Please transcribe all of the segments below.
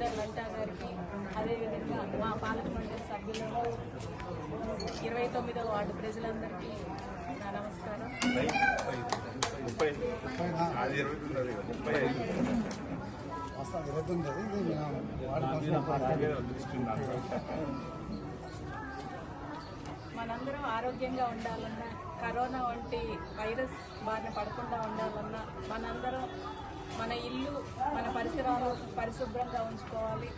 Leader Lalitha గారికి అదేవిధంగా మా పాలక మండలి సభ్యులకు ఇరవై తొమ్మిదవ వార్డు ప్రజలందరికీ నా నమస్కారం. మనందరం ఆరోగ్యంగా ఉండాలన్నా కరోనా వంటి వైరస్ బారిన పడకుండా ఉండాలన్నా మనందరం మన ఇల్లు పరిసరాలు పరిశుభ్రంగా ఉంచుకోవాలి.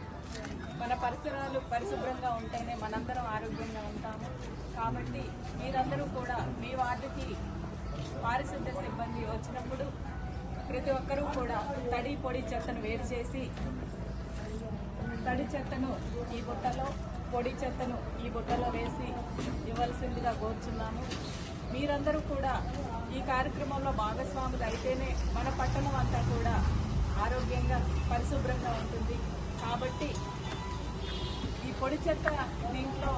మన పరిసరాలు పరిశుభ్రంగా ఉంటేనే మనందరం ఆరోగ్యంగా ఉంటాము. కాబట్టి మీరందరూ కూడా మీ వార్డుకి పారిశుద్ధ్య సిబ్బంది వచ్చినప్పుడు ప్రతి ఒక్కరూ కూడా తడి పొడి చెత్తను వేరు చేసి తడి చెత్తను ఈ బుట్టలో పొడి చెత్తను ఈ బుట్టలో వేసి ఇవ్వాల్సిందిగా కోరుచున్నాము. మీరందరూ కూడా ఈ కార్యక్రమంలో భాగస్వాములు అయితేనే మన పట్టణం అంతా కూడా ఆరోగ్యంగా పరిశుభ్రంగా ఉంటుంది. కాబట్టి ఈ పొడి చెత్త దీంట్లో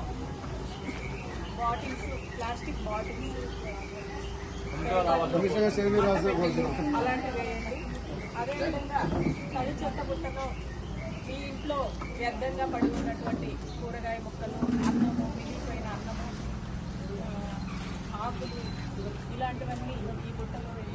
బాటిల్స్ ప్లాస్టిక్ బాటిల్స్ అలాంటివి వేయండి అదేవిధంగా తడి చెత్త బుట్టలో మీ ఇంట్లో వ్యర్థంగా పడి ఉన్నటువంటి కూరగాయ ముక్కలు అన్నము మిగిలిపోయిన అన్నము ఆకులు ఇలాంటివన్నీ ఈ బుట్టలో వేయండి